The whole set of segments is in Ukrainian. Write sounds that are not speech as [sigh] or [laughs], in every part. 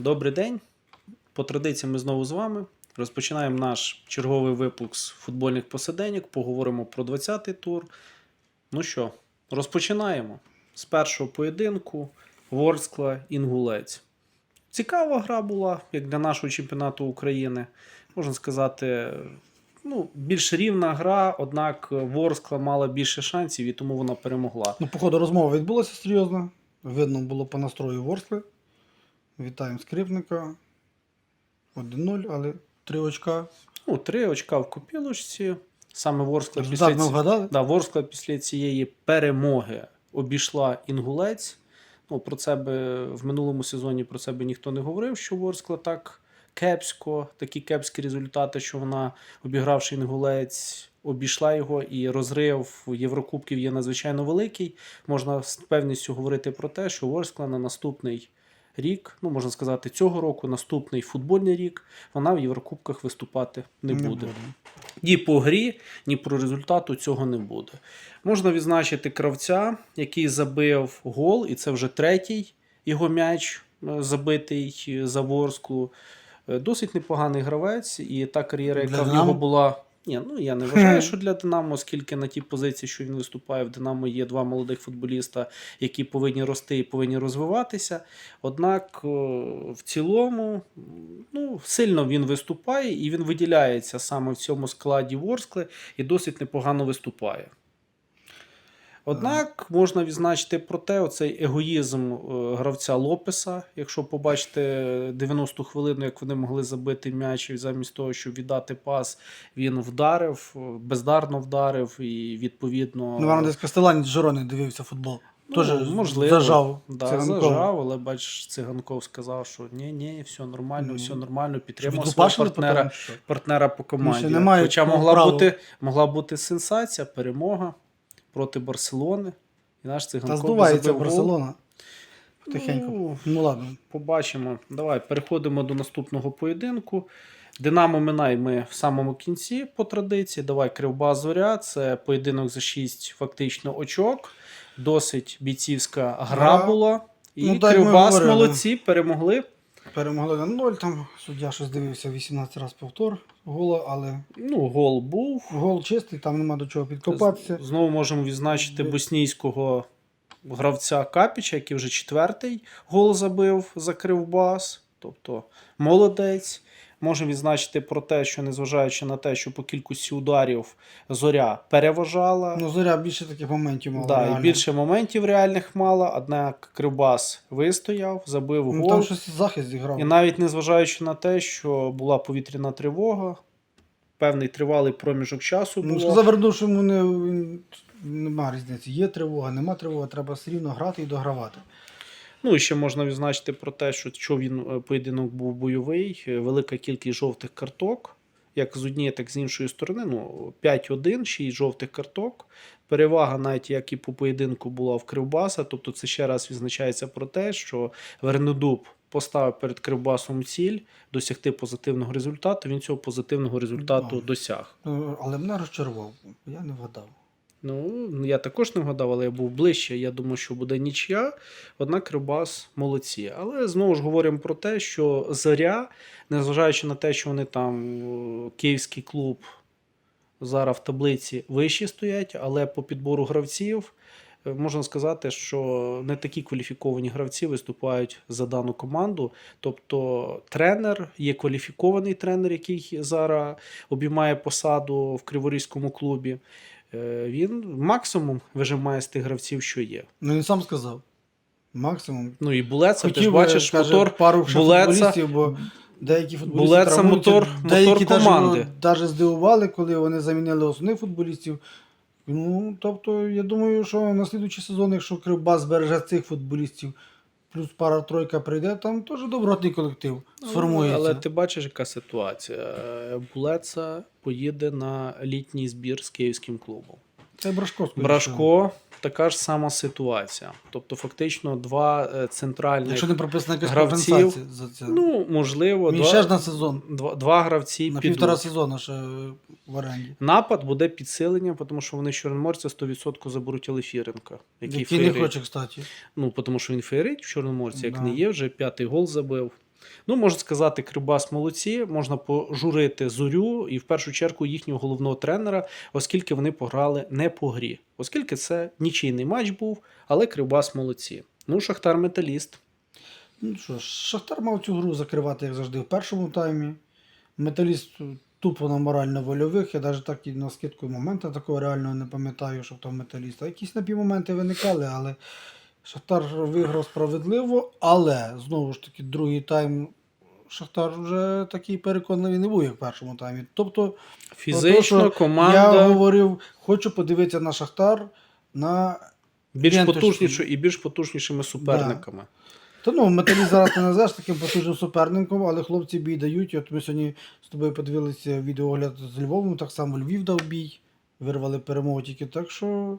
Добрий день. По традиції ми знову з вами. Розпочинаємо наш черговий випуск футбольних посиденьок. Поговоримо про 20-й тур. Ну що, розпочинаємо з першого поєдинку Ворскла Інгулець. Цікава гра була, як для нашого чемпіонату України. Можна сказати, ну, більш рівна гра, однак Ворскла мала більше шансів і тому вона перемогла. Ну, походу, розмова відбулася серйозно. Видно було по настрою Ворскли. Вітаємо скрипника. 1-0, але 3 очка. Ну, три очка в копілочці. Саме Ворскла після, ці... да, Ворскла після цієї перемоги обійшла інгулець. Ну, про це би в минулому сезоні про це би ніхто не говорив, що Ворскла так кепсько, такі кепські результати, що вона, обігравши інгулець, обійшла його, і розрив Єврокубків є надзвичайно великий. Можна з певністю говорити про те, що Ворскла на наступний рік, ну можна сказати, цього року, наступний футбольний рік, вона в Єврокубках виступати не, буде. Ні по грі, ні про результату цього не буде. Можна відзначити кравця, який забив гол, і це вже третій його м'яч е, забитий за Ворсклу. Е, Досить непоганий гравець, і та кар'єра, Для яка в «Динамо»? нього була. Ні, ну я не вважаю, що для Динамо, оскільки на тій позиції, що він виступає в Динамо, є два молодих футболіста, які повинні рости і повинні розвиватися. Однак, в цілому, ну, сильно він виступає і він виділяється саме в цьому складі Ворскли і досить непогано виступає. Однак можна відзначити про те, оцей егоїзм е, гравця Лопеса. Якщо побачите 90 хвилину, як вони могли забити м'яч, і замість того, щоб віддати пас, він вдарив, е, бездарно вдарив, і відповідно Ну, вам десь Кастелані Жирони дивився футбол. Ну, Тоже можливо, зажав. Да, Циганков. зажав, але бач, циганков сказав, що ні, ні, все нормально, Ну, все нормально, Щоб підтримав свого партнера, потім, партнера по команді. ще немає Хоча могла бути, могла бути сенсація, перемога проти Барселони. І наш Та циганков здувається забив гол. Барселона. Потихеньку. Ну, Ну ладно. Побачимо. Давай переходимо до наступного поєдинку. Динамо Минай ми в самому кінці по традиції. Давай Кривба Зоря. Це поєдинок за 6 фактично очок. Досить бійцівська гра Гра. була. І Ну, так ми Кривбас говорили. молодці, перемогли. Перемогли на 0, там суддя щось дивився 18 разів повтор гола, але Ну, гол був. гол чистий, там нема до чого підкопатися. З- Знову можемо відзначити боснійського гравця Капіча, який вже четвертий гол забив закрив бас. Тобто молодець. Можемо відзначити про те, що незважаючи на те, що по кількості ударів зоря переважала. Ну, зоря більше таких моментів мала. да, і більше моментів реальних мала, однак Кривбас вистояв, забив Ну, гол. там щось захист зіграв. І навіть незважаючи на те, що була повітряна тривога, певний тривалий проміжок часу Ну, було. Верду, що йому не, нема різниці. Є тривога, нема тривоги, треба все рівно грати і догравати. Ну і ще можна відзначити про те, що, що він е, поєдинок був бойовий, е, велика кількість жовтих карток, як з однієї, так і з іншої сторони. Ну, 5-1, 6 жовтих карток. Перевага, навіть як і по поєдинку, була в Кривбаса. Тобто, це ще раз відзначається про те, що Вернедуб поставив перед Кривбасом ціль досягти позитивного результату. Він цього позитивного результату Да. досяг. Ну, Але мене розчарував. Я не вгадав. Ну, я також не вгадав, але я був ближче. Я думаю, що буде нічия. Однак Кривбас молодці. Але знову ж говоримо про те, що Зоря, незважаючи на те, що вони там київський клуб зараз в таблиці вищі стоять, але по підбору гравців е, можна сказати, що не такі кваліфіковані гравці виступають за дану команду. Тобто тренер, є кваліфікований тренер, який зараз обіймає посаду в Криворізькому клубі. Е, Він максимум вижимає з тих гравців, що є. Ну він сам сказав. Максимум. Ну і Булеца, ти ж бачиш, каже, мотор пару Булеца- бо деякі футболісти Булеца мотор- деякі мотор команди. Навіть здивували, коли вони замінили основних футболістів. Ну, тобто, я думаю, що на слідуючий сезон, якщо Кривбас збереже цих футболістів, плюс пара-тройка прийде, там теж добротний колектив сформується. Ну, Але ти бачиш, яка ситуація. Е, Булеца поїде на літній збір з київським клубом. Це Брашко. скоріше. Брашко така ж сама ситуація. Тобто, фактично, два е, центральних. Якщо не прописана якась гравців, за це. Ну, можливо, Він два, ще ж на сезон. два, два гравці На підуть. півтора сезону ще в оренді. Напад буде підсилення, тому що вони з Чорноморця 100% заберуть Алефіренка, який Який не хоче, кстати. Ну, тому що він феєрить в Чорноморці, як Да. не є, вже п'ятий гол забив. Ну, можна сказати, Кривбас молодці, можна пожурити зорю і в першу чергу їхнього головного тренера, оскільки вони пограли не по грі. Оскільки це нічийний матч був, але Кривбас молодці. Ну, Шахтар Металіст. Ну що ж, Шахтар мав цю гру закривати, як завжди, в першому таймі. Металіст тупо на морально-вольових. Я навіть так і на скидку моменту такого реального не пам'ятаю, що там металіст. А якісь напівмоменти виникали, але Шахтар виграв справедливо, але знову ж таки, другий тайм Шахтар вже такий переконливий не був, як в першому таймі. Тобто, Фізично, що команда я говорив, хочу подивитися на Шахтар на більш потужніше і більш потужнішими суперниками. Та ну, металіст зараз ти назвеш таким потужним суперником, але хлопці бій дають. От ми сьогодні з тобою подивилися відеогляд з Львовом, так само Львів дав бій, вирвали перемогу тільки. Так що,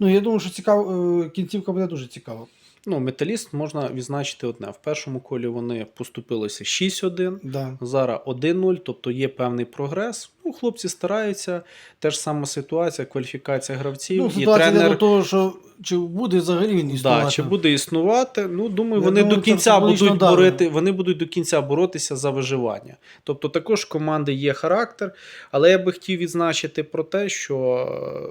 ну я думаю, що цікаво, е, кінцівка буде дуже цікава. Ну, металіст можна відзначити одне. В першому колі вони поступилися 6-1. Да. Зараз 1-0, тобто є певний прогрес. Ну, хлопці стараються. Те ж сама ситуація, кваліфікація гравців. Ну, і ситуація йде тренер до того, що чи буде взагалі він існувати. Да, чи буде існувати? Ну, думаю, Я вони думаю, до кінця будуть вдарено. борити, вони будуть до кінця боротися за виживання. Тобто також команди є характер, але я би хотів відзначити про те, що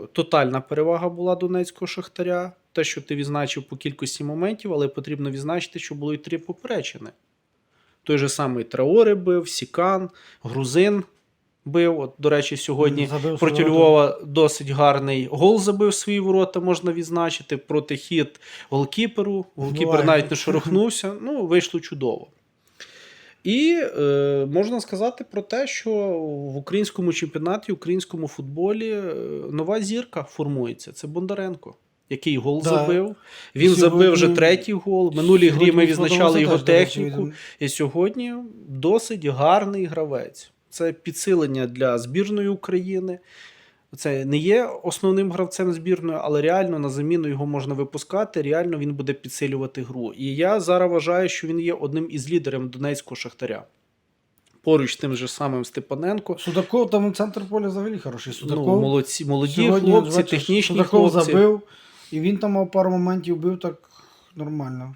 е, тотальна перевага була Донецького Шахтаря. Те, що ти відзначив по кількості моментів, але потрібно відзначити, що було і три поперечини. Той же самий Траори бив, Сікан, Грузин бив. От, до речі, сьогодні Забив проти Львова досить гарний гол забив свої ворота, можна відзначити. Проти хід голкіперу. Голкіпер навіть не шорохнувся. [laughs] Ну, вийшло чудово. І е, можна сказати про те, що в українському чемпіонаті, в українському футболі е, нова зірка формується. Це Бондаренко, який гол Да. забив. Він Сьогодні- забив вже третій гол. В минулій грі ми відзначали його техніку. І сьогодні досить гарний гравець. Це підсилення для збірної України. Це не є основним гравцем збірної, але реально на заміну його можна випускати. Реально він буде підсилювати гру. І я зараз вважаю, що він є одним із лідерів Донецького Шахтаря. Поруч з тим же самим Степаненко. Судаков там центр поля взагалі хороший. Судаков. Ну, молодці, молоді Сьогодні, хлопці, бачиш, технічні Судаков хлопці. забив, і він там мав пару моментів бив так нормально.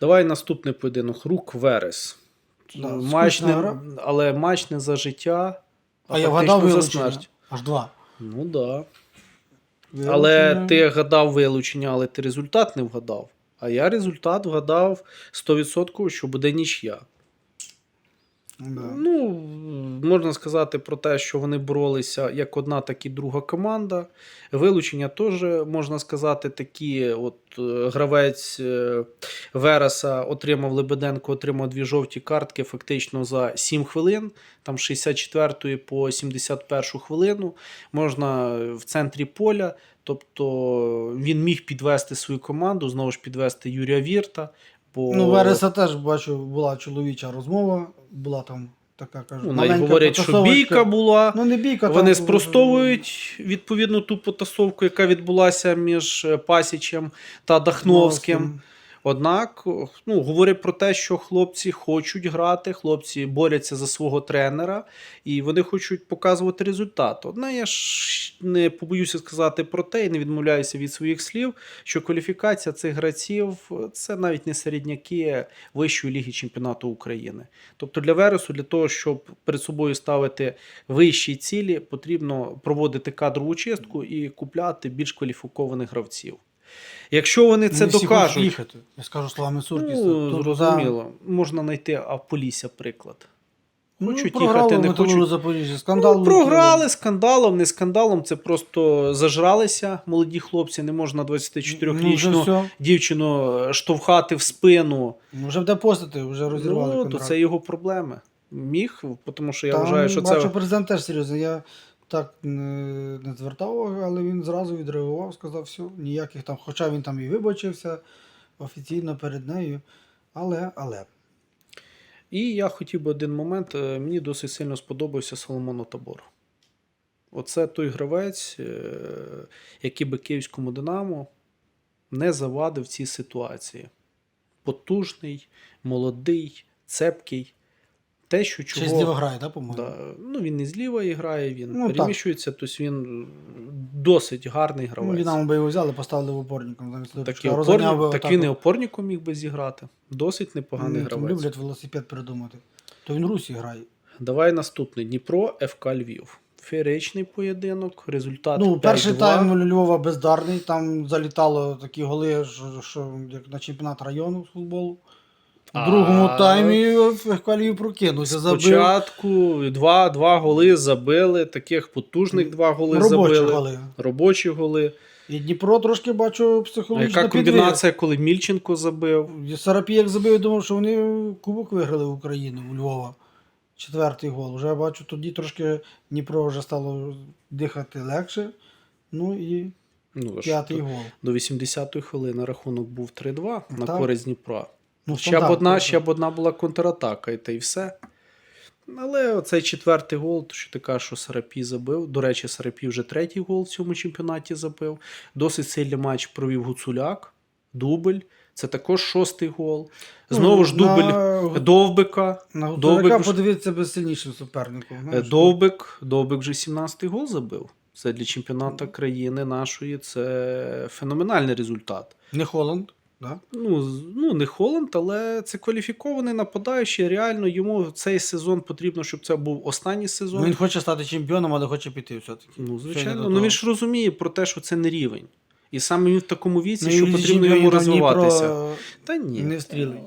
Давай наступний поєдинок. Рук Верес. Да, матч не, гра. але матч не за життя, а, А я вгадав за смерть. Аж два. Ну так. Да. Але ти гадав вилучення, але ти результат не вгадав. А я результат вгадав 100%, що буде нічия. Да. Ну, можна сказати про те, що вони боролися як одна, так і друга команда. Вилучення теж можна сказати, такі. От е, гравець е, Вереса отримав Лебеденко, отримав дві жовті картки фактично за 7 хвилин, там з 64 по 71 хвилину. Можна в центрі поля. Тобто він міг підвести свою команду, знову ж підвести Юрія Вірта. Бо... Ну, Вереса теж бачу, була чоловіча розмова, була там така, кажу, Ну, навіть маленька говорять, що потасовочка. бійка була. Ну, не бійка, Вони там, спростовують відповідно ту потасовку, яка відбулася між е, Пасічем та Дахновським. Однак, ну, говорять про те, що хлопці хочуть грати, хлопці борються за свого тренера, і вони хочуть показувати результат. Одне, я ж не побоюся сказати про те, і не відмовляюся від своїх слів, що кваліфікація цих гравців це навіть не середняки Вищої ліги чемпіонату України. Тобто для Вересу, для того, щоб перед собою ставити вищі цілі, потрібно проводити кадрову чистку і купляти більш кваліфікованих гравців. Якщо вони це Не всі докажуть, хочуть їхати. Я скажу словами Суркіса. Ну, Тут, зрозуміло. Можна знайти а Полісся приклад. да, Хочуть ну, їхати, не хочуть. Запоріжжя. Скандал. Ну, програли скандалом, не скандалом. Це просто зажралися молоді хлопці. Не можна Ну, 24-річну все. дівчину е, штовхати в спину. Ну, Вже буде постати, вже розірвали Ну, то це його проблеми. Міг, тому що я Там, вважаю, що бачу, це. президент теж серйозно. Я так не, не звертав уваги, але він зразу відреагував, сказав, все, ніяких там, хоча він там і вибачився офіційно перед нею. Але, але. І я хотів би один момент. е, Мені досить сильно сподобався Соломону Табор. Оце той гравець, е, який би київському Динамо не завадив цій ситуації. Потужний, молодий, цепкий. Те, що Ще зліва грає, так, по-моєму? Да. Ну, він і зліва і грає, він Ну, так. переміщується, тобто він досить гарний Ну, гравець. Динамо би його взяли, поставили в опорником. Так, і опорні... би так він і опорником міг би зіграти. Досить непоганий там гравець. люблять велосипед придумати. То він Русі грає. Давай наступний. Дніпро, ФК Львів. Феєричний поєдинок. Результат Ну, 5-2. перший тайм у Львова бездарний. Там залітало такі голи, що, що як на чемпіонат району з футболу. А- другому таймі Львів прокинувся, забив. Спочатку два, два голи забили, таких потужних два голи Робочі забили. голи. Робочі голи. І Дніпро трошки бачу А психологічно яка комбінація, коли Мільченко забив? як забив, я думав, що вони кубок виграли в Україну у Львова. Четвертий гол. Вже я бачу, тоді трошки Дніпро вже стало дихати легше. Ну і Ну, п'ятий гол. до 80-ї хвилини рахунок був 3-2 на користь Дніпра. Ну, ще, б одна, ще б одна була контратака, і та й все. Але оцей четвертий гол, то що ти кажеш, що Сарапій забив. До речі, Сарапій вже третій гол в цьому чемпіонаті забив. Досить сильний матч провів Гуцуляк, дубль. Це також шостий гол. Знову Ну, ж дубль на- Довбика. На Довбика подивитися без сильнішим суперником. Е, знаєш. Довбик, Довбик вже 17-й гол забив. Це для чемпіонату країни нашої. Це феноменальний результат. Не Холланд, да? Ну, з- ну, не Холланд, але це кваліфікований нападаючий. Реально йому цей сезон потрібно, щоб це був останній сезон. Ну, він хоче стати чемпіоном, але хоче піти все-таки. Ну, Ще не звичайно. до Ну того. він ж розуміє про те, що це не рівень. І саме він в такому віці, Ну, що потрібно йому розвиватися. Та ні. Не встрілить.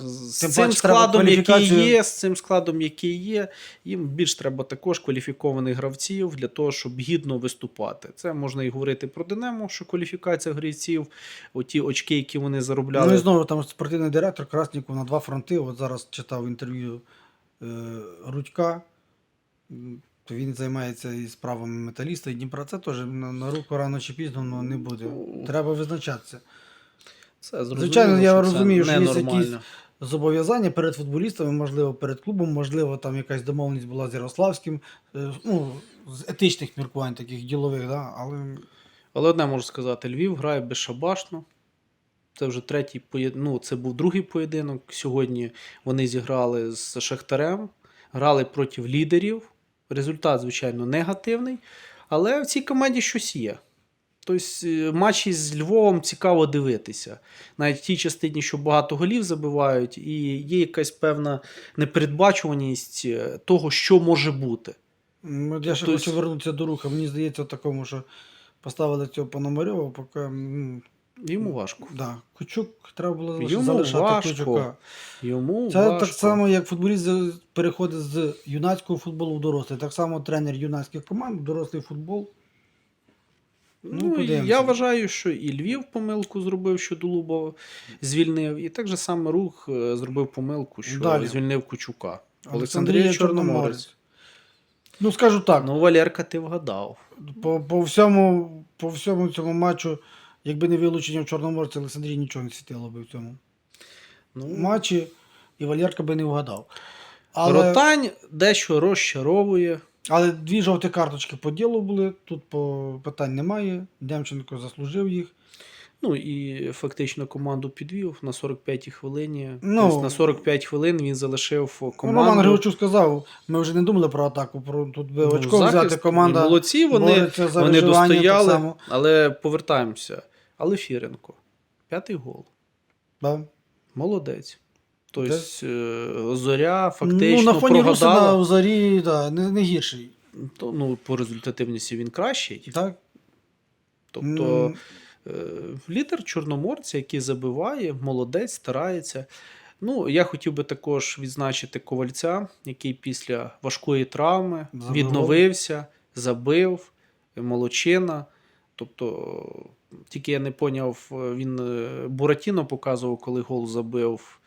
З Тим цим складом, який є, з цим складом, який є, їм більш треба також кваліфікованих гравців для того, щоб гідно виступати. Це можна і говорити про Динамо, що кваліфікація гравців, оті очки, які вони заробляли. Ну і знову там спортивний директор Красніков на два фронти. От зараз читав інтерв'ю е, Рудька. То він займається і справами металіста і Дніпра. Це теж на, на руку рано чи пізно ну, не буде. Треба визначатися. Це Звичайно, я що розумію, це що є якісь зобов'язання перед футболістами, можливо, перед клубом, можливо, там якась домовленість була з Ярославським, е, ну, з етичних міркувань, таких ділових, да? але Але одне можу сказати: Львів грає безшабашно. Це вже третій. Ну, це був другий поєдинок. Сьогодні вони зіграли з Шахтарем, грали проти лідерів. Результат, звичайно, негативний. Але в цій команді щось є. Тобто е, матчі з Львовом цікаво дивитися. Навіть в тій частині, що багато голів забивають, і є якась певна непередбачуваність е, того, що може бути. я ще Тобто- хочу вернутися до руха. Мені здається, такому, що поставили цього Пономарьова, поки Йому важко. да, Кучук треба було Йому залишати важко. Кучука. Йому Це важко. так само, як футболіст переходить з юнацького футболу в дорослий. Так само тренер юнацьких команд, в дорослий футбол. Ну, Ну, я вважаю, що і Львів помилку зробив, що Дулуба звільнив, і так же саме рух е, зробив помилку, що Далі. звільнив Кучука. Олександрія Чорноморець. Ну, скажу так, Ну, Валерка, ти вгадав. по, по, всьому, по всьому цьому матчу, якби не вилучення в Чорноморці, Олександрії нічого не світило би в цьому Ну, матчі, і Валерка би не вгадав. Але, Ротань дещо розчаровує. але дві жовті карточки по ділу були, тут по питань немає. Демченко заслужив їх. Ну і фактично команду підвів на 45-й хвилині. Ну, Тобто на 45 хвилин він залишив Ну, команду. Роман Григорчук сказав, ми вже не думали про атаку, про тут би Ну, очко захист, взяти команда. молодці, вони, вони достояли, але повертаємося. Але Фіренко. П'ятий гол. Да. Молодець. Тобто е, зоря фактично ну, на фоні Русина прогадала. в зарі да, не, не гірший. То, ну, по результативності він кращий. Так? Тобто е, лідер Чорноморця, який забиває, молодець, старається. Ну, я хотів би також відзначити ковальця, який після важкої травми Забив відновився, забив, молодчина. Тобто, тільки я не поняв, він е, Буратіно показував, коли гол забив.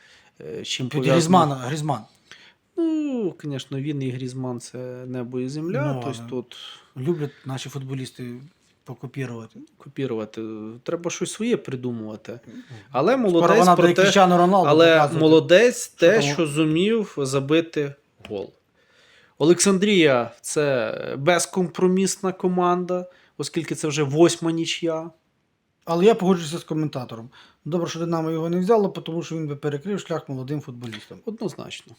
е, Чим Під. Грізмана, Грізман. Ну, звісно, він і Грізман це небо і земля. Ну, тобто тут Люблять наші футболісти покопірувати. копірувати. Треба щось своє придумувати. Але Скоро молодець про те, але молодець те, що зумів забити гол. Олександрія це безкомпромісна команда, оскільки це вже восьма нічия. Але я погоджуюся з коментатором. Добре, що Динамо його не взяло, тому що він би перекрив шлях молодим футболістам. Однозначно.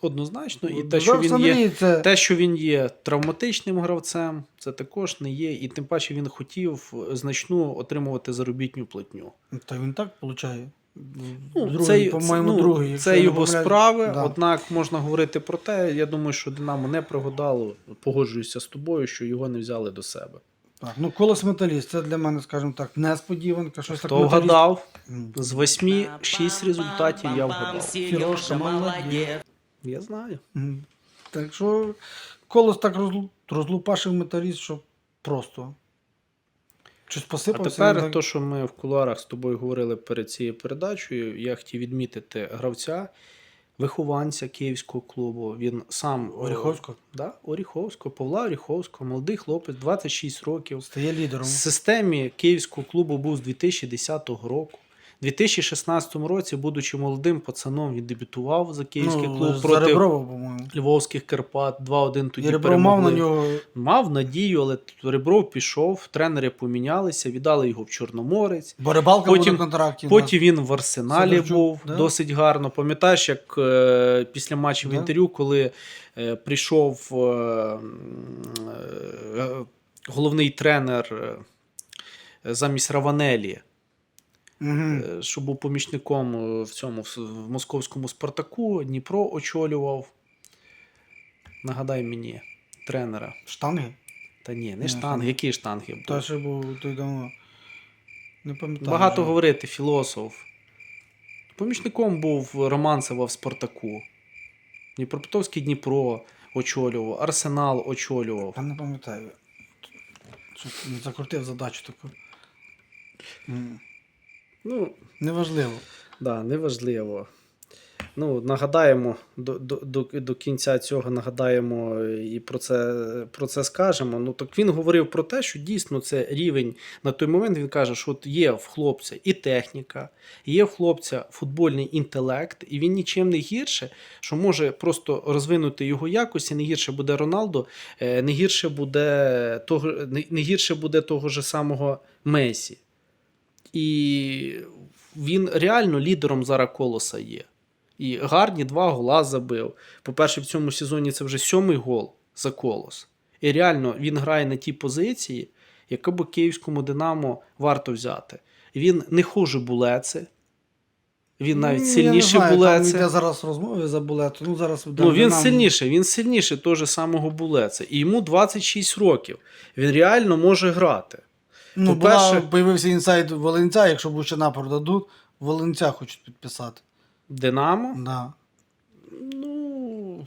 Однозначно, і те, що він є, це... те, що він є травматичним гравцем, це також не є. І тим паче він хотів значну отримувати заробітню платню. Та він так получає. Ну, другий, це, ну, другий. це його помиляюсь. справи, Да. однак можна говорити про те. Я думаю, що Динамо не пригадало. Погоджуюся з тобою, що його не взяли до себе. Так, ну колос металіст, це для мене, скажімо так, несподіванка. Щось так Хто металіст. вгадав? З восьми шість результатів я вгадав. Фірошка, молодець. Я знаю. Мгм. Так що колос так розлу... розлупашив металіст, що просто. Щось А посипався. тепер, так- то, що ми в кулуарах з тобою говорили перед цією передачею, я хотів відмітити гравця, вихованця київського клубу. Він сам о, Оріховського Да, Оріховського, Павла Оріховського, молодий хлопець, 26 років. стає лідером. В системі київського клубу був з 2010 року. У 2016 році, будучи молодим пацаном, він дебютував за київський ну, клуб за проти Реброва, по-моєму. Львовських Карпат. 2-1 тоді І Ребров мав на нього. Мав надію, але Ребров пішов, тренери помінялися, віддали його в Чорноморець. Бо рибалка Потім- був на контракті. Потім він в арсеналі Сидорчук, був да? досить гарно. Пам'ятаєш, як е, після матчів Да. інтерв'ю, коли е, прийшов е, е, головний тренер е, замість Раванелі, Угу. е, що був помічником е, в цьому в, московському Спартаку, Дніпро очолював. Нагадай мені, тренера. Штанги? Та ні, не Не, штанги. штанги. Які штанги? Та ще був той давно. Не пам'ятаю. Багато вже. говорити, філософ. Помічником був Романцева в Спартаку. Дніпропетровський Дніпро очолював, Арсенал очолював. Я не пам'ятаю. Закрутив задачу таку. Ну, Неважливо. да, неважливо. Ну, нагадаємо до, до, до, кінця цього нагадаємо і про це, про це скажемо. Ну так він говорив про те, що дійсно це рівень на той момент. Він каже, що от є в хлопця і техніка, є в хлопця футбольний інтелект, і він нічим не гірше, що може просто розвинути його якості. Не гірше буде Роналдо, е, не гірше буде того, не, не гірше буде того ж самого Месі. І він реально лідером зараз колоса є. І гарні два гола забив. По-перше, в цьому сезоні це вже сьомий гол за колос. І реально він грає на тій позиції, яку би київському Динамо варто взяти. Він не хуже булеце, він навіть Ну, сильніший я не знаю, Там булеце. зараз розмови за булету. Ну, зараз Ну, він нам- сильніший, він сильніший того ж самого булеце. І йому 26 років. Він реально може грати. Ну, По-перше- була, появився інсайд Волинця, якщо Бучина продадуть, Волинця хочуть підписати. Динамо. Да. Ну,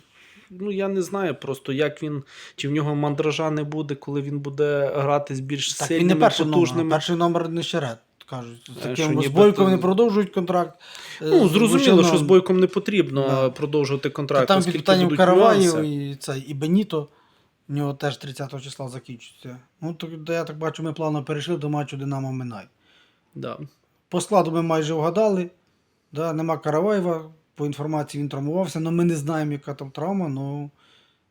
ну я не знаю просто, як він, чи в нього мандража не буде, коли він буде грати з більш Так, він не перший потужними. номер. Перший номер не щерет, кажуть. З Е, таким що з Бойком не продовжують контракт. е, Ну, зрозуміло, що з Бойком не потрібно Да. продовжувати Та контракт, Там під питанням Караваєв і, це, і Беніто. У нього теж 30 числа закінчиться. Ну, то, я так бачу, ми плавно перейшли до матчу Динамо Минай. Да. По складу ми майже вгадали. Да, нема Караваєва, по інформації він травмувався, але ми не знаємо, яка там травма, ну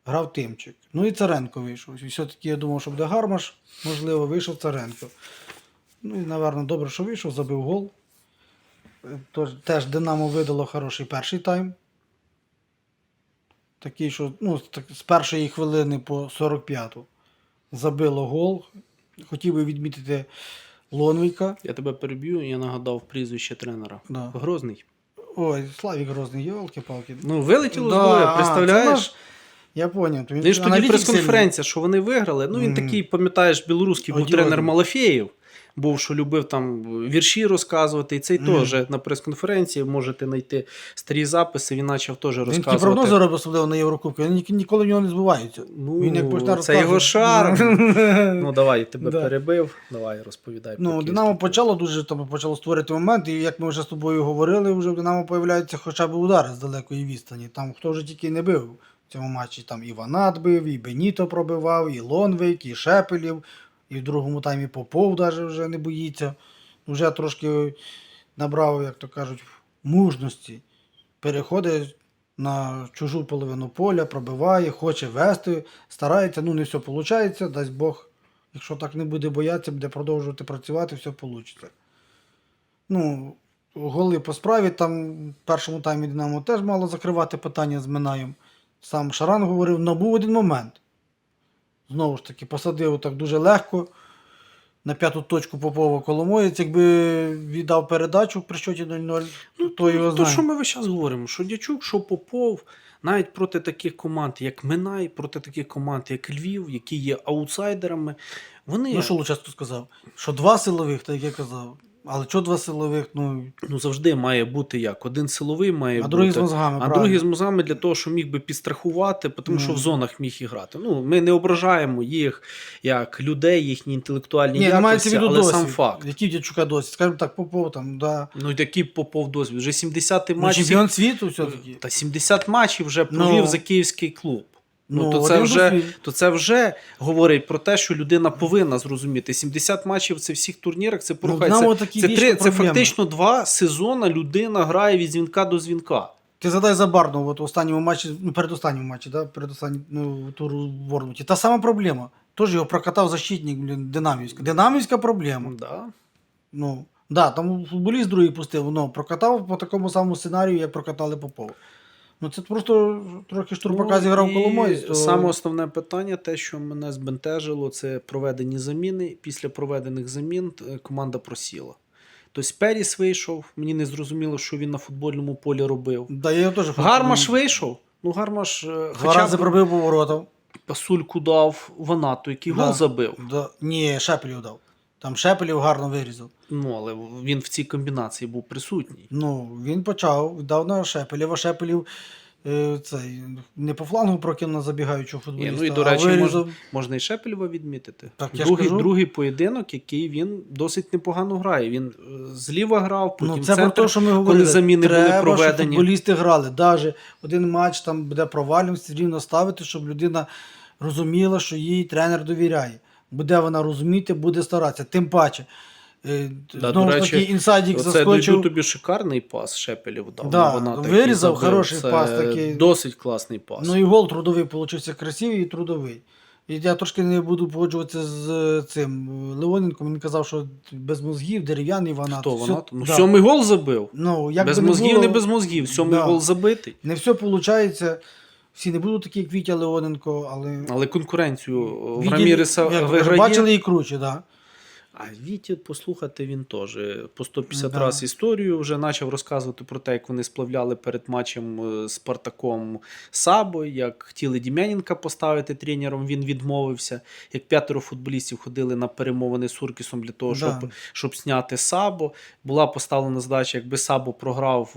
грав Тимчик. Ну і Царенко вийшов. І все-таки я думав, що буде Гармаш, можливо, вийшов Царенко. Ну і, напевно, добре, що вийшов, забив гол. Е, Тож, теж Динамо видало хороший перший тайм. Такий, що ну, з так- з першої хвилини по 45-ту забило гол. Хотів би відмітити Лонвіка. Я тебе переб'ю, я нагадав прізвище тренера. Да. Грозний. Ой, Славік Грозний, йолки-палки. Ну, вилетіло Да, з голови, представляєш? це Я поняв. Він ж тоді прес-конференція, що вони виграли. Ну, він такий, пам'ятаєш, білоруський був тренер Малафєєв. Був, що любив там вірші розказувати, і цей Мгм. теж на прес-конференції можете знайти старі записи. Він почав теж Він такі прогнози робить, особливо на Єврокубку, вони ні- ніколи в нього не збуваються. Ну, Він як це розказувати- його шарм. [laughs] Ну, давай, тебе Да. перебив. Давай, розповідай. Ну, Динамо клуб. почало дуже там, почало створити момент, і як ми вже з тобою говорили, вже в Динамо появляються хоча б удари з далекої відстані. Там хто вже тільки не бив в цьому матчі. Там і Ванат бив, і Беніто пробивав, і Лонвейк, і Шепелів, і в другому таймі Попов навіть вже не боїться. Вже трошки набрав, як то кажуть, мужності. Переходить на чужу половину поля, пробиває, хоче вести, старається, ну не все виходить, дасть Бог. Якщо так не буде боятися, буде продовжувати працювати, все вийде. Ну, голи по справі. Там в першому таймі Динамо теж мало закривати питання з Минаєм. Сам Шаран говорив, але був один момент. Знову ж таки, посадив так дуже легко. На п'яту точку Попова Коломоєць, якби віддав передачу при щоті 0-0, Ну, то його то, що ми весь час говоримо, що Дячук, що Попов, навіть проти таких команд, як Минай, проти таких команд, як Львів, які є аутсайдерами, вони Ну, що Луческо сказав? Що два силових, так як я казав. Але що два силових? Ну, ну, завжди має бути як. Один силовий має а бути. другий з мозгами. А правильно. другий з мозгами для того, щоб міг би підстрахувати, тому що Ну. в зонах міг і грати. Ну, ми не ображаємо їх як людей, їхні інтелектуальні Ні, ну, якості, але досвід. сам факт. Який в досвід? Скажімо так, Попов там, да. Ну, який попов досвід. Вже 70-й Ну, матч. чемпіон світу все-таки. Та 70 матчів вже провів Ну. за київський клуб. Ну, Ну, то, це вже, то це вже говорить про те, що людина повинна зрозуміти. 70 матчів це всіх турнірах, це порухає. Ну, це, це, три, це фактично два сезони людина грає від дзвінка до дзвінка. Ти задай Забарну от у останньому матчі, ну перед останнім матчі, да, перед останнім ну, туру в Ворнуті. Та сама проблема. Тож його прокатав защитник, блін, Динамівська. Динамівська проблема. Да. Ну, да, там футболіст другий пустив, ну, прокатав по такому самому сценарію, як прокатали Попова. Ну, це просто трохи штурпака зіграв Ну, і Коломойсь. То... Саме основне питання, те, що мене збентежило, це проведені заміни. Після проведених замін е, команда просіла. Тобто Періс вийшов, мені не зрозуміло, що він на футбольному полі робив. Да, я його теж. Гармаш вийшов. Ну, Гармаш е, Два хоча рази б пробив поворотом. пасульку дав Ванату, який Да. гол забив. Да. Ні, Шепелів дав. Там Шепелів гарно вирізав. Ну, але він в цій комбінації був присутній. Ну, він почав, дав на Шепелєва. Шепелів е, цей, не по флангу прокинув на забігаючого футболіста, ну і, до а речі, вирізав. можна, можна і Шепелєва відмітити. Так, я ж другий, кажу. другий поєдинок, який він досить непогано грає. Він е, зліва грав, потім Ну, це про те, що ми говорили. заміни були проведені. Щоб футболісти грали. Даже один матч там буде провалювати, все рівно ставити, щоб людина розуміла, що їй тренер довіряє. Буде вона розуміти, буде старатися. Тим паче. е, Да, знову ж таки, інсайдік заскочив. дойду тобі шикарний пас Шепелєв дав. Да, на Ваната, який вирізав, забив. хороший Це пас такий. Досить класний пас. Ну і гол трудовий получився красивий і трудовий. І я трошки не буду погоджуватися з е, цим Леоненком. Він казав, що без мозгів, дерев'яний ванат. Хто Все- Ванат? Ну, да. сьомий гол забив. Ну, як без не мозгів, було, не без мозгів. Сьомий Да. гол забитий. Не все виходить. Всі не будуть такі, як Вітя Леоненко, але Але конкуренцію в Відділ- Раміреса як ви виграє. бачили і круче, да. А Віті послухати він теж по 150 Да. раз історію вже почав розказувати про те, як вони сплавляли перед матчем е, з Спартаком Сабо, як хотіли Дім'яненка поставити тренером, він відмовився. Як п'ятеро футболістів ходили на перемовини з Суркісом для того, Да. щоб, щоб зняти Сабо. Була поставлена задача, якби Сабо програв,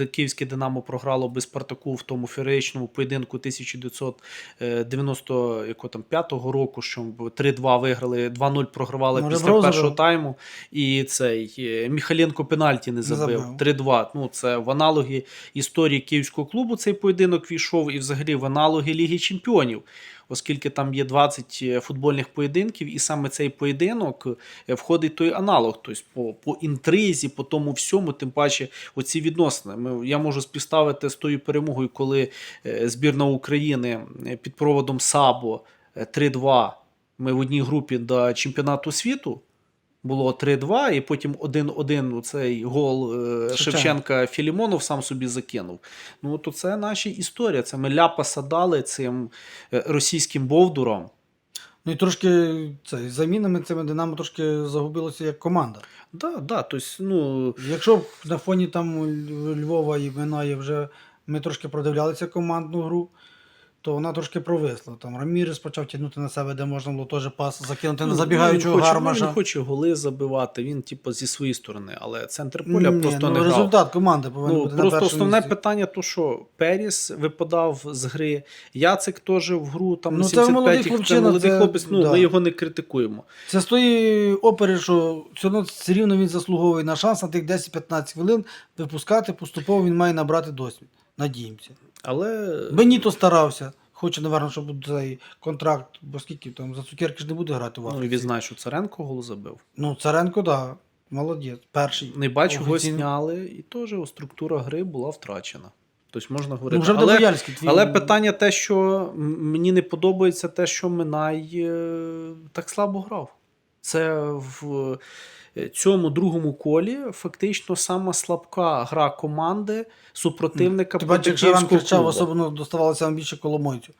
е, Київське Динамо програло би Спартаку в тому феєричному поєдинку 1995 року, що 3-2 виграли, 2-0 програвали Ну, після першого забив. тайму. І цей е, Міхаленко пенальті не забив. забив. 3-2. Ну, це в аналогі історії київського клубу цей поєдинок війшов, і взагалі в аналогі Ліги Чемпіонів. Оскільки там є 20 футбольних поєдинків, і саме цей поєдинок е, входить той аналог. Тобто по, по інтризі, по тому всьому, тим паче, оці відносини. Ми, я можу співставити з тою перемогою, коли е, збірна України е, під проводом САБО е, 3-2. Ми в одній групі до чемпіонату світу. Було 3-2, і потім 1-1 цей гол е, Шевченка. Філімонов сам собі закинув. Ну, то це наші історія. Це ми ляпаса дали цим е, російським бовдурам. Ну і трошки це, замінами цими Динамо трошки загубилося як команда. Да, да, тобто, ну, Якщо на фоні там Львова і Минає вже ми трошки продивлялися командну гру, то вона трошки провисла. Там Рамірес почав тягнути на себе, де можна було теж пас закинути на ну, забігаючого хоче, гармаша. Він хоче голи забивати, він, типу, зі своєї сторони, але центр поля Ні, просто ну, не грав. результат команди повинен Ну, бути просто першому основне місці. питання, то що Періс випадав з гри, Яцик теж в гру там Ну, на це молодий 75-й, хлопчина, молодий це- хлопець, ну да. ми його не критикуємо. Це з тої опери, що все одно все рівно він заслуговує на шанс на тих 10-15 хвилин випускати, поступово він має набрати досвід. Надіємося. Але Беніто старався. Хоче, напевно, щоб цей контракт, бо скільки там за цукерки ж не буде грати в ну, Африці. він знає, що Царенко гол забив. Ну, Царенко, так. Да. Молодець. Перший. Не бачу, його Офіційно. сняли, і теж структура гри була втрачена. Тобто можна говорити. Ну, вже але, Демояльській твій- але питання те, що м- мені не подобається те, що Минай е, так слабо грав. Це в цьому другому колі фактично сама слабка гра команди супротивника Ти бачиш, якщо Шаран кричав, особливо доставалося більше коломойцю.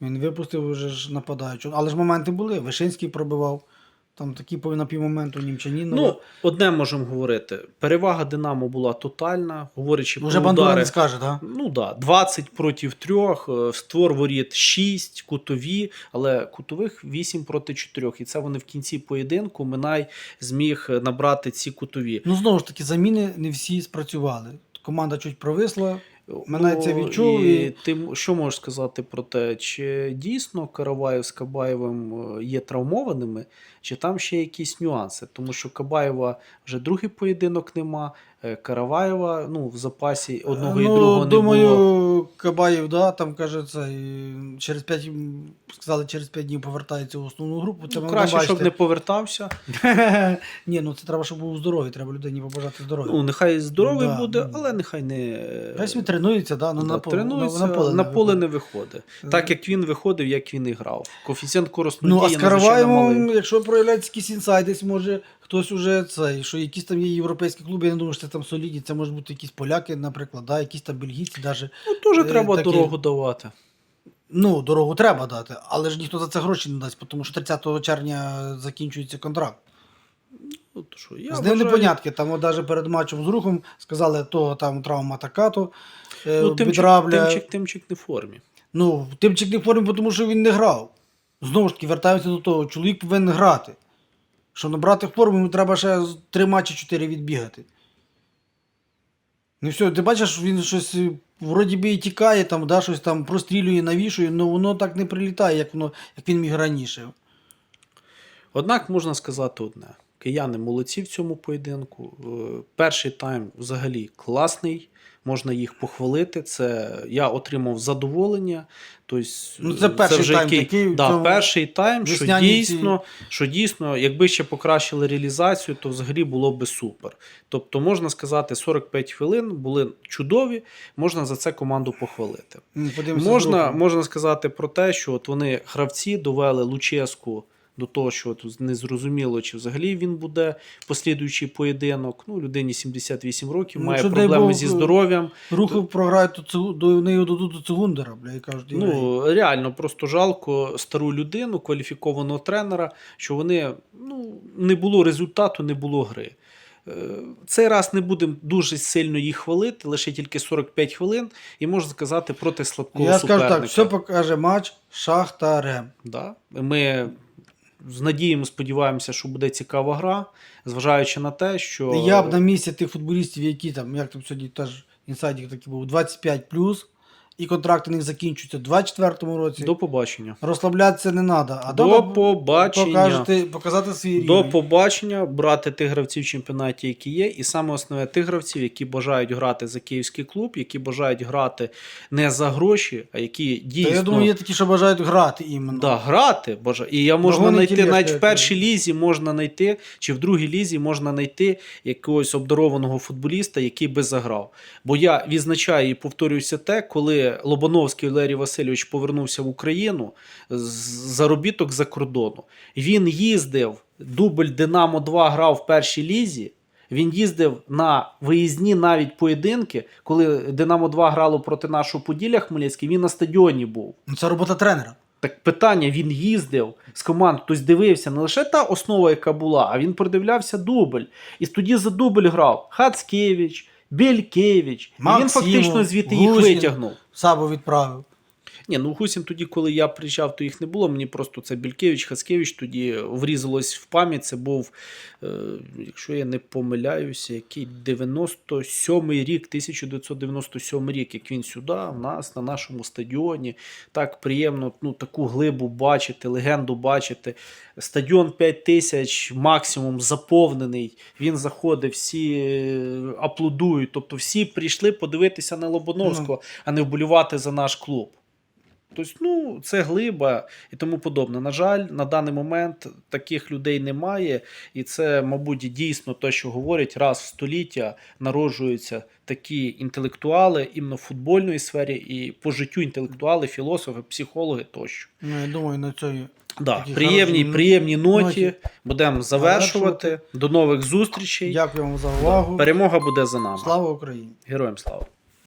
Він випустив уже ж нападаючу. Але ж моменти були. Вишинський пробивав. Там такі по напівмоменту Німчанінова. Ну, одне можемо говорити. Перевага Динамо була тотальна, говорячи Вже про удари. не скаже, так? Ну да, 20 проти 3, створ воріт 6, кутові, але кутових 8 проти 4. І це вони в кінці поєдинку Минай зміг набрати ці кутові. Ну, знову ж таки, заміни не всі спрацювали. Команда чуть провисла. Це Ну, відчув І... Ти що можеш сказати про те, чи дійсно Караваєв з Кабаєвим е, є травмованими, чи там ще якісь нюанси? Тому що Кабаєва вже другий поєдинок нема, Караваєва ну, в запасі одного і ну, другого не думаю, було. Кабаєв, да, там каже, це і через 5, сказали, через 5 днів повертається в основну групу. Це Ну, краще, щоб не повертався. [laughs] Ні, ну це треба, щоб був здоровий, треба людині побажати здоров'я. Ну, нехай здоровий Да. буде, але нехай не. Хай собі тренується, да, ну, Да, на, тренується, на, на поле, на не поле виходить. не виходить. Так як він виходив, як він і грав. Коефіцієнт корисної Ну, а дії з надзвичайно Караваєвом, малий. якщо проявляється якийсь інсайд, десь може хтось уже цей, що якісь там є європейські клуби, я не думаю, що це там солідні, це можуть бути якісь поляки, наприклад, да, якісь там бельгійці, даже. Ну, теж е, треба такі- дорогу давати. Ну, дорогу треба дати, але ж ніхто за це гроші не дасть, тому що 30 червня закінчується контракт. Ну, то що, я з ним вважаю- непонятки. Там от навіть перед матчем з рухом сказали, того там травма така, то е, Ну, тимчик, тимчик, тимчик не в формі. Ну, тимчик не в формі, тому що він не грав. Знову ж таки, вертаємося до того, чоловік повинен грати. Щоб набрати форму, йому треба ще з- три матчі чотири відбігати. Ну все, ти бачиш, він щось е, вроді би і тікає, там, да, щось там прострілює, навішує, але воно так не прилітає, як, воно, як він міг раніше. Однак можна сказати одне: кияни молодці в цьому поєдинку. Е, Перший тайм взагалі класний. Можна їх похвалити. Це я отримав задоволення. Тобто, Ну, це перший вже тайм який, такий, да, цьому перший тайм, що дійсно, що дійсно, якби ще покращили реалізацію, то взагалі було би супер. Тобто, можна сказати, 45 хвилин були чудові, можна за це команду похвалити. Подивимося Можна, можна сказати про те, що от вони гравці довели Луческу до того, що от не зрозуміло, чи взагалі він буде послідуючий поєдинок. Ну, людині 78 років, Ну, має проблеми Бог, зі здоров'ям. Рухи програють, цю, до неї до Цугундера, бля, і кажуть. Ну, реально, просто жалко стару людину, кваліфікованого тренера, що вони ну, не було результату, не було гри. Е, Цей раз не будемо дуже сильно їх хвалити, лише тільки 45 хвилин, і можна сказати проти слабкого Я скажу суперника. так, все покаже матч Шахтарем. Да. Ми з надією сподіваємося, що буде цікава гра, зважаючи на те, що Я б на місці тих футболістів, які там, як там сьогодні теж інсайдік такий був, 25 і контракти у них закінчуються в 24-му році. до побачення. Розслаблятися не треба. А До побачення. покажете, показати свій До побачення брати тих гравців в чемпіонаті, які є, і саме основне тих гравців, які бажають грати за київський клуб, які бажають грати не за гроші, а які Та дійсно я думаю, є такі, що бажають грати іменно. Да, грати бажа. І я можна знайти навіть в першій лізі можна знайти, чи в другій лізі можна знайти якогось обдарованого футболіста, який би заграв. Бо я відзначаю і повторююся те, коли Лобановський Валерій Васильович повернувся в Україну з заробіток за кордону. Він їздив, дубль Динамо 2 грав в першій лізі. Він їздив на виїзні навіть поєдинки, коли Динамо 2 грало проти нашого Поділля Хмельницький, він на стадіоні був. Ну, Це робота тренера. Так питання, він їздив з команд, хтось дивився не лише та основа, яка була, а він продивлявся дубль. І тоді за дубль грав Хацкевич, Белькевич. І він фактично звідти їх витягнув. Сабо відправив. Ні, ну Гусін тоді, коли я приїжджав, то їх не було. Мені просто це Бількевич, Хацкевич тоді врізалось в пам'ять. Це був, е, якщо я не помиляюся, який 97-й рік, 1997 рік, як він сюди, в нас, на нашому стадіоні. Так приємно ну, таку глибу бачити, легенду бачити. Стадіон 5 тисяч максимум заповнений. Він заходить, всі е, аплодують. Тобто всі прийшли подивитися на Лобоновського, а не вболівати за наш клуб. Тобто, ну, це глиба і тому подобне. На жаль, на даний момент таких людей немає, і це, мабуть, дійсно те, що говорять, раз в століття народжуються такі інтелектуали іменно в футбольної сфері і по життю інтелектуали, філософи, психологи тощо. Ну, я думаю, на цій Да, приємній, хороші приємній ноті ноті. будемо завершувати. Завершувати. До нових зустрічей. дякую вам за увагу. Перемога буде за нами. Слава Україні! Героям слава!